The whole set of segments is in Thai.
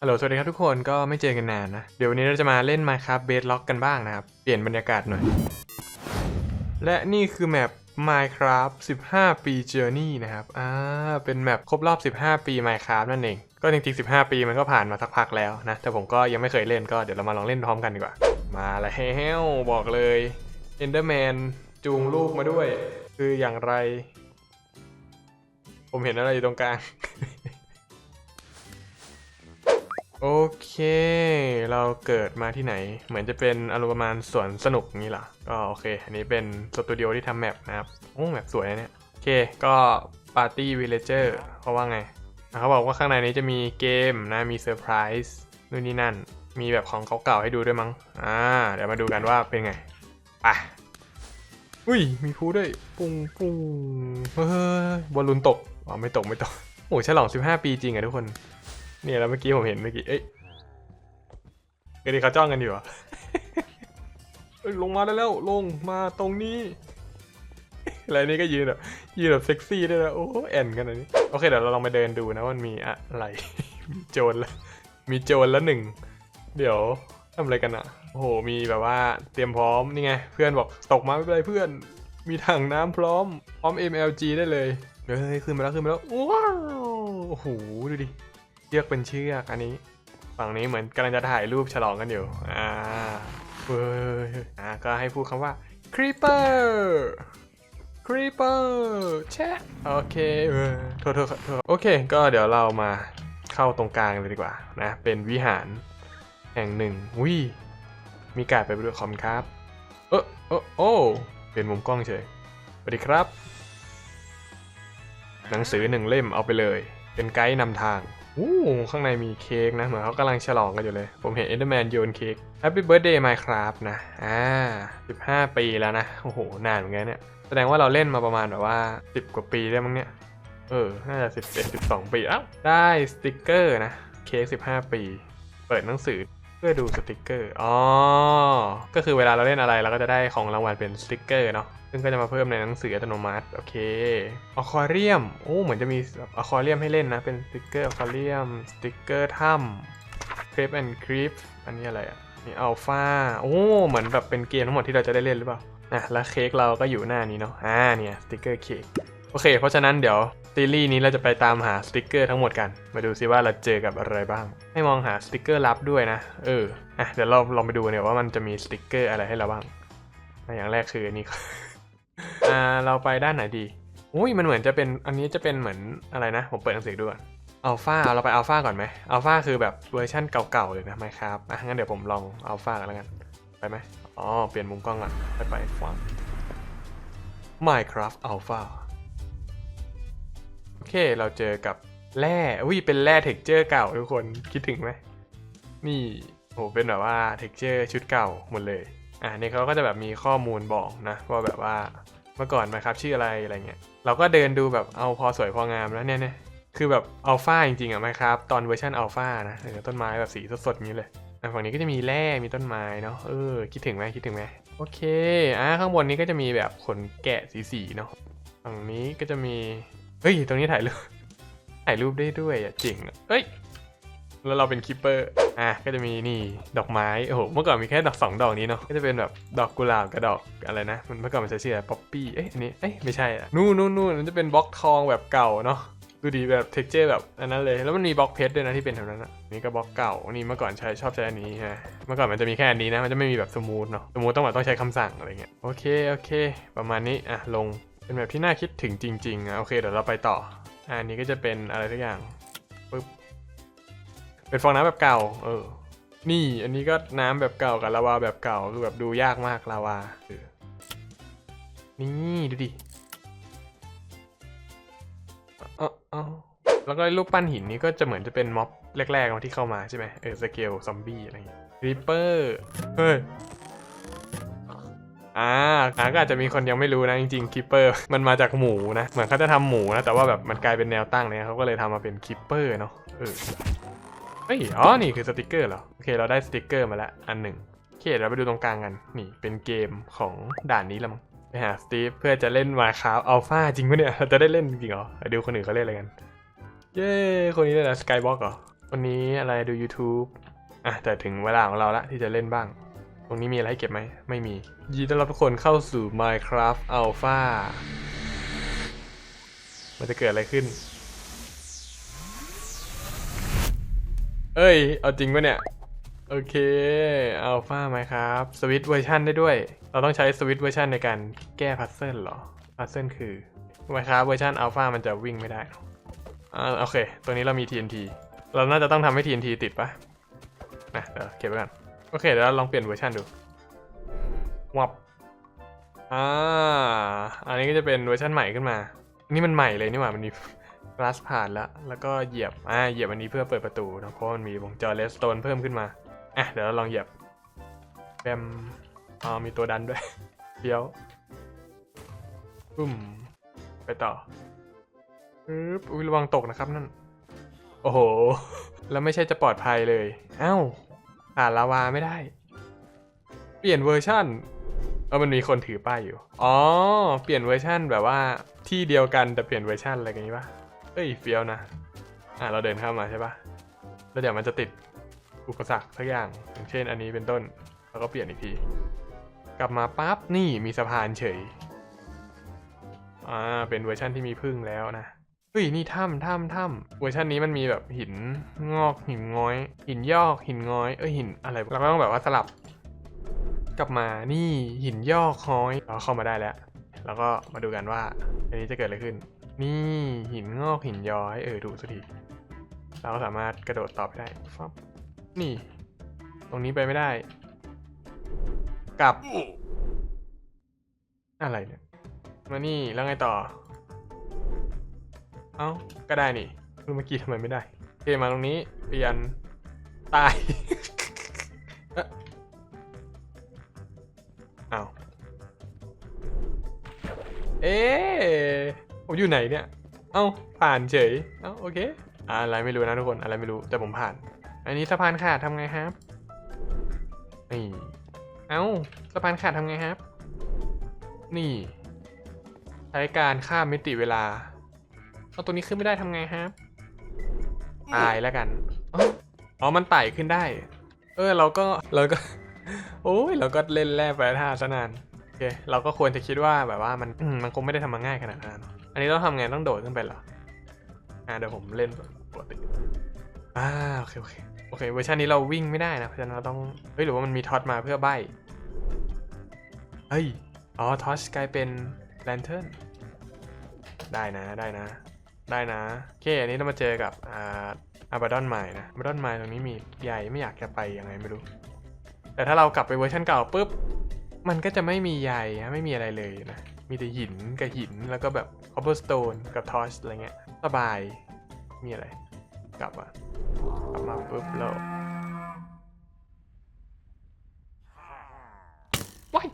ฮัลโหล สวัสดีครับทุกคนก็ไม่เจอกันนานนะ เดี๋ยววันนี้เราจะมาเล่น Minecraft Bedrock กันบ้างนะครับ เปลี่ยนบรรยากาศหน่อย และนี่คือแมป Minecraft 15 ปี Journey นะครับ อ่า เป็นแมปครบรอบ 15 ปี Minecraft นั่นเอง ก็จริงๆ 15 ปีมันก็ผ่านมาสักพักแล้วนะ แต่ผมก็ยังไม่เคยเล่นก็เดี๋ยวเรามาลองเล่นพร้อมกันดีกว่า มาแล้วบอกเลย Enderman จูงลูกมาด้วย คืออย่างไร ผมเห็นอะไรอยู่ตรงกลาง โอเค เราเกิดมาที่ไหน เหมือนจะเป็นอารมณ์ประมาณสวนสนุกนี้เหรอก็โอเค อันนี้เป็นสตูดิโอที่ทำแมปนะครับ โอ้ แมปสวยนะเนี่ย โอเค ก็ปาร์ตี้วิลเลเจอร์เขาว่าไง เขาบอกว่าข้างในนี้จะมีเกมนะ มีเซอร์ไพรส์นู่นนี่นั่น มีแบบของเก่าๆให้ดูด้วยมั้ง อ่า เดี๋ยวมาดูกันว่าเป็นไง ไป อุ้ย มีพูด้วย ปุ้งปุ้งเฮ้ยบอลลูนตก อ๋อ ไม่ตกไม่ตก โอ้ฉลอง 15 ปีจริงอะทุกคน เนี่ยแล้วเมื่อกี้ผมเห็นเมื่อกี้ เอ้ยเดี๋ยวเขาจ้องกันอยู่เหรอเอ้ยลงมาได้แล้ว ลงมาตรงนี้ อะไรนี่ก็ยืนแบบยืนแบบเซ็กซี่ด้วยนะ โอ้โหแอนกันอันนี้ โอเคเดี๋ยวเราลองไปเดินดูนะว่ามันมีอะไร มีโจรละ มีโจรละหนึ่ง เดี๋ยวทำอะไรกันอะ โอ้โห มีแบบว่าเตรียมพร้อมนี่ไง เพื่อนบอกตกมาไม่เป็นไรเพื่อน มีถังน้ำพร้อม พร้อม MLG ได้เลย เฮ้ยขึ้นมาแล้วขึ้นมาแล้ว ว้าว โอ้โห ดูดิ เชือกเป็นเชือกอันนี้ ฝั่งนี้เหมือนกำลังจะถ่ายรูปฉลองกันอยู่ อ่าเฮ้ยอ่าก็ให้พูดคำว่า creeper creeper แชะโอเคเออโทษโทษโทษโอเค ก็เดี๋ยวเรามาเข้าตรงกลางเลยดีกว่านะ เป็นวิหารแห่งหนึ่งวิมีการไปด้วยคอมครับ เออเออโอ้เป็นมุมกล้องเฉยสวัสดีครับ หนังสือหนึ่งเล่มเอาไปเลย เป็นไกด์นำทาง อู้ข้างในมีเค้กนะ เหมือนเขากำลังฉลองกันอยู่เลย ผมเห็นเอเดอร์แมนโยนเค้ก Happy Birthday Minecraft นะ อ่า 15 ปีแล้วนะ โอ้โห นานเหมือนกันเนี่ย แสดงว่าเราเล่นมาประมาณแบบว่า 10 กว่าปีได้มั้งเนี่ย เออ น่าจะ 11 12 ปี อ้าว ได้สติกเกอร์นะ เค้ก 15 ปี เปิดหนังสือ เพื่อดูสติกเกอร์ อ๋อ ก็คือเวลาเราเล่นอะไรเราก็จะได้ของรางวัลเป็นสติกเกอร์เนาะ ซึ่งก็จะมาเพิ่มในหนังสืออัตโนมัติ โอเคอควาเรียม โอ้ เหมือนจะมีอควาเรียมให้เล่นนะ เป็นสติกเกอร์อควาเรียม สติกเกอร์ถ้ำคลิปแอนด์คลิปอันนี้อะไรอะนี่อัลฟาโอ้ เหมือนแบบเป็นเกมทั้งหมดที่เราจะได้เล่นหรือเปล่า อะ แล้วเค้กเราก็อยู่หน้านี้เนาะ อ่า เนี่ย สติกเกอร์เค้ก โอเค เพราะฉะนั้นเดี๋ยว ซีรีส์นี้เราจะไปตามหาสติกเกอร์ทั้งหมดกัน มาดูซิว่าเราเจอกับอะไรบ้าง ให้มองหาสติกเกอร์ลับด้วยนะ เออ อะ เดี๋ยวเราลองไปดูเนี่ยว่ามันจะมีสติกเกอร์อะไรให้เราบ้าง อย่างแรกคืออันนี้ อ่า เราไปด้านไหนดี อุ้ย มันเหมือนจะเป็น อันนี้จะเป็นเหมือนอะไรนะ ผมเปิดหนังสือดูก่อนอัลฟาเราไปอัลฟาก่อนไหมอัลฟาคือแบบเวอร์ชั่นเก่าๆเลยนะไหมครับ อะ งั้นเดี๋ยวผมลองอัลฟากันแล้วกัน ไปไหมอ๋อ เปลี่ยนมุมกล้องก่อนไปไปฟัง Minecraft Alpha เคเราเจอกับแร่อุ้ยเป็นแร่เท็กเจอร์เก่าทุกคนคิดถึงไหมนี่โหเป็นแบบว่าเท็กเจอร์ชุดเก่าหมดเลยอ่านี่เขาก็จะแบบมีข้อมูลบอกนะว่าแบบว่าเมื่อก่อนนะครับชื่ออะไรอะไรเงี้ยเราก็เดินดูแบบเอาพอสวยพองามแล้วเนี่ยเนี่ยคือแบบอัลฟาจริงๆอะไหมครับตอนเวอร์ชันอัลฟานะเออต้นไม้แบบสีสดๆนี้เลยอะฝั่งนี้ก็จะมีแร่มีต้นไม้เนาะเออคิดถึงไหมคิดถึงไหมโอเคอะข้างบนนี้ก็จะมีแบบขนแกะสีๆเนาะฝั่งนี้ก็จะมี ฮ้ย ตรงนี้ถ่ายรูป ถ่ายรูปได้ด้วยอะจริงเฮ้ย แล้วเราเป็นคิปเปอร์ อะ ก็จะมีนี่ดอกไม้ โอ้โห เมื่อก่อนมีแค่ดอกสองดอกนี้เนาะ ก็จะเป็นแบบดอกกุหลาบกับดอกอะไรนะ มันเมื่อก่อนมันจะชื่ออะไรป๊อปปี้ เอ้ย อันนี้ เอ้ย ไม่ใช่อะ นู่นนู่นนู่นมันจะเป็นบล็อกทองแบบเก่าเนาะ ดูดีแบบเท็กเจอร์แบบอันนั้นเลย แล้วมันมีบล็อกเพชรด้วยนะที่เป็นแถวนั้นอะ นี่ก็บล็อกเก่า นี่เมื่อก่อนใช้ชอบใช้อันนี้ฮะ เมื่อก่อนมันจะมีแค่อันนี้นะ มันจะไม่มีแบบสมูทเนาะ สมูทต้องแบบต้องใช้คำสั่งอะไรเงี้ย โอเค โอเค ประมาณนี้ อะ ลง เป็นแบบที่น่าคิดถึงจริงๆอะโอเคเดี๋ยวเราไปต่ออันนี้ก็จะเป็นอะไรทุกอย่างปึ๊บเป็นฟองน้ำแบบเก่า เออ นี่อันนี้ก็น้ำแบบเก่ากับลาวาแบบเก่าคือแบบดูยากมากลาวานี่ดูดิเออเออแล้วก็รูปปั้นหินนี้ก็จะเหมือนจะเป็นม็อบแรกๆที่เข้ามาใช่ไหมเออสเกลซอมบี้อะไรอย่างเงี้ยริปเปอร์ เฮ้ย อ่าอ่าก็อาจจะมีคนยังไม่รู้นะจริงๆคิปเปอร์มันมาจากหมูนะเหมือนเขาจะทำหมูนะแต่ว่าแบบมันกลายเป็นแนวตั้งเนี่ยเขาก็เลยทำมาเป็นคิปเปอร์เนาะเออเฮ้ยอ๋อนี่คือสติกเกอร์เหรอโอเคเราได้สติกเกอร์มาแล้วอันหนึ่งโอเคเราไปดูตรงกลางกันนี่เป็นเกมของด่านนี้ละมั้งไปหาสตีฟเพื่อจะเล่นมาคาอัลฟาจริงปะเนี่ยเราจะได้เล่นจริงเหรอดูคนอื่นเขาเล่นอะไรกันเย้คนนี้เลยนะสกายบ็อกเหรอวันนี้อะไรดู YouTube อะแต่ถึงเวลาของเราละที่จะเล่นบ้าง ตรงนี้มีอะไรให้เก็บไหม ไม่มี ยินดีต้อนรับทุกคนเข้าสู่ Minecraft Alpha มันจะเกิดอะไรขึ้น เอ้ย เอาจริงปะเนี่ย โอเคอัลฟาไหมครับสวิตเวอร์ชันได้ด้วย เราต้องใช้สวิตเวอร์ชันในการแก้พัซเซิลเหรอ พัซเซิลคือไหมครับเวอร์ชันอัลฟามันจะวิ่งไม่ได้อ่าโอเค ตัวนี้เรามี TNT เราน่าจะต้องทำให้ TNT ติดปะนะเดี๋ยวเก็บไว้ก่อน อเคเดี๋ยวเราลองเปลี่ยนเวอร์ชันดูวับอ่าอันนี้ก็จะเป็นเวอร์ชันใหม่ขึ้นมา นี่มันใหม่เลยนี่หว่ามันมีกลาสผ่านแล้วแล้วก็เหยียบอ่าเหยียบอันนี้เพื่อเปิดประตูนะเพราะมันมีวงจรเลสโตนเพิ่มขึ้นมาอะเดี๋ยวเราลองเหยียบแบมอ๋อมีตัวดันด้วยเดี๋ยวปุ้มไปต่อปึ๊บอุ้ยระวังตกนะครับนั่น โอ้โห แล้วไม่ใช่จะปลอดภัยเลย เอ้า ผ่านลาวาไม่ได้ เปลี่ยนเวอร์ชั่นเออมันมีคนถือป้ายอยู่ อ๋อ เปลี่ยนเวอร์ชั่นแบบว่าที่เดียวกันแต่เปลี่ยนเวอร์ชั่นอะไรกันนี้ปะเอ้ยเฟี้ยวนะ อะเราเดินเข้ามาใช่ปะแล้วเดี๋ยวมันจะติดอุปสรรคสักอย่าง อย่างเช่นอันนี้เป็นต้น แล้วก็เปลี่ยนอีกที กลับมาปั๊บนี่มีสะพานเฉย อ่า เป็นเวอร์ชันที่มีพึ่งแล้วนะ ฮ้ยนี่ถ้ำถ้ำถ้ำเวอร์ชันนี้มันมีแบบหินงอกหินง้อย หินยอกหินง้อยเอ้ยหินอะไรเราก็ต้องแบบว่าสลับ กลับมานี่หินยอกค้อยเราเข้ามาได้แล้ว แล้วก็มาดูกันว่าอันนี้จะเกิดอะไรขึ้น นี่หินงอกหินย้อยเออดูสักทีเราก็สามารถกระโดดต่อไปได้ฟับนี่ ตรงนี้ไปไม่ได้กลับ อะไรเนี่ยมานี่แล้วไงต่อ เอ้า ก็ได้นี่เมื่อกี้ทำไมไม่ได้โอเคมาตรงนี้เปลี่ยนตายเอ๊ะอ้าเอ๊ะผมอยู่ไหนเนี่ย เอ้า ผ่านเฉย เอ้า โอเค อะไรไม่รู้นะทุกคน อะไรไม่รู้ แต่ผมผ่าน อันนี้สะพานขาดทำไงครับ นี่ เอ้า สะพานขาดทำไงครับ นี่ ใช้การข้ามมิติเวลา เอาตัวนี้ขึ้นไม่ได้ทำไงครับตายแล้วกันอ๋ออ๋อมันไต่ขึ้นได้ เออเราก็เราก็ โอ้ยเราก็เล่นแร่แปรธาตุซะนานโอเคเราก็ควรจะคิดว่าแบบว่ามันอืมมันคงไม่ได้ทำมาง่ายขนาดนั้นอันนี้ต้องทำไงต้องโดดขึ้นไปเหรออ่าเดี๋ยวผมเล่นปกติอ่าโอเคโอเคโอเคเวอร์ชันนี้เราวิ่งไม่ได้นะเพราะฉะนั้นเราต้องเฮ้ยหรือว่ามันมีท็อตมาเพื่อใบเฮ้ยอ๋อท็อตกลายเป็นแลนเทิร์นได้นะได้นะ ได้นะโอเคอันนี้เรามาเจอกับอาอาบาดอนใหม่นะอาบาดอนใหม่ตรงนี้มีใหญ่ไม่อยากจะไปยังไงไม่รู้ แต่ถ้าเรากลับไปเวอร์ชันเก่าปุ๊บ มันก็จะไม่มีใยอะไม่มีอะไรเลยนะ มีแต่หินกับหินแล้วก็แบบ cobblestone กับ torch อะไรเงี้ยสบายมีอะไร กลับมากลับมาปุ๊บแล้วว้าย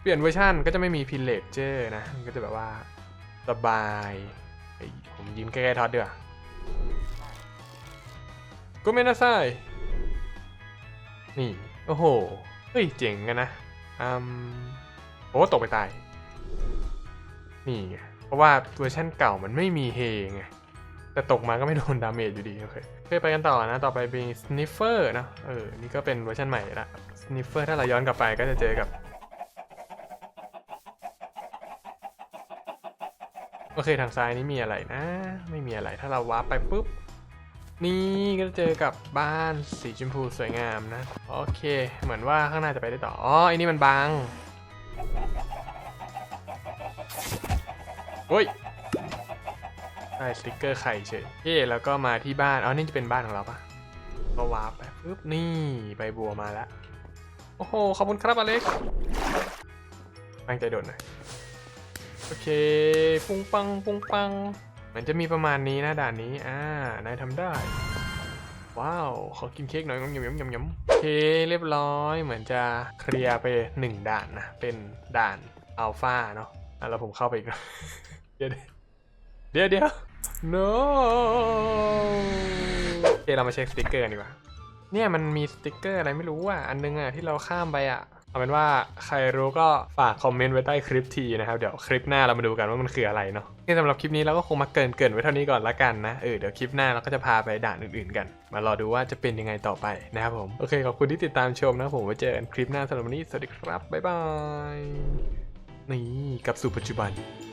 เปลี่ยนเวอร์ชันก็จะไม่มี pillager นะก็จะแบบว่า สบายผมยืนใกล้ๆท็อตดีกว่าก็ไม่น่าใช่นี่ โอ้โห เฮ้ย เจ๋งกันนะอืมโอ้ตกไปตาย นี่ไงเพราะว่าเวอร์ชันเก่ามันไม่มีเฮไง แต่ตกมาก็ไม่โดนดาเมจอยู่ดี โอเคเคไปกันต่อนะ ต่อไปเป็น Sniffer นะ เออ นี่ก็เป็นเวอร์ชันใหม่ละ Sniffer ถ้าเราย้อนกลับไปก็จะเจอกับ โอเคทางซ้ายนี่มีอะไรนะ ไม่มีอะไรถ้าเราวาร์ปไปปุ๊บ นี่ก็จะเจอกับบ้านสีชมพูสวยงามนะ โอเค เหมือนว่าข้างหน้าจะไปได้ต่อ อ๋อไอ้นี่มันบังโอ้ยได้สติกเกอร์ไข่เฉยโอเคแล้วก็มาที่บ้านอ๋อนี่จะเป็นบ้านของเราปะก็วาร์ปไปปุ๊บนี่ใบบัวมาแล้ว โอ้โห ขอบคุณครับอเล็กตั้งใจโดดหน่อย โอเค ปุ้งปัง ปุ้งปัง มันจะมีประมาณนี้นะด่านนี้ อ่า นายทำได้ ว้าว ขอกินเค้กหน่อยยำยำยำยำโอเค เรียบร้อย เหมือนจะเคลียร์ไปหนึ่งด่านนะ เป็นด่านอัลฟาเนาะอะแล้วผมเข้าไปอีกเดี๋ยวเดี๋ยวเดี๋ยว no โอเคเรามาเช็คสติกเกอร์กันดีกว่า เนี่ยมันมีสติกเกอร์อะไรไม่รู้อะ อันนึงอะที่เราข้ามไปอะ เอาเป็นว่าใครรู้ก็ฝากคอมเมนต์ไว้ใต้คลิปทีนะครับ เดี๋ยวคลิปหน้าเรามาดูกันว่ามันคืออะไรเนาะนี่สำหรับคลิปนี้เราก็คงมาเกินเกินไว้เท่านี้ก่อนละกันนะ เออเดี๋ยวคลิปหน้าเราก็จะพาไปด่านอื่นๆกัน มารอดูว่าจะเป็นยังไงต่อไปนะครับผม โอเคขอบคุณที่ติดตามชมนะผมไว้เจอกันคลิปหน้าสำหรับวันนี้สวัสดีครับบ๊ายบายนี่กลับสู่ปัจจุบัน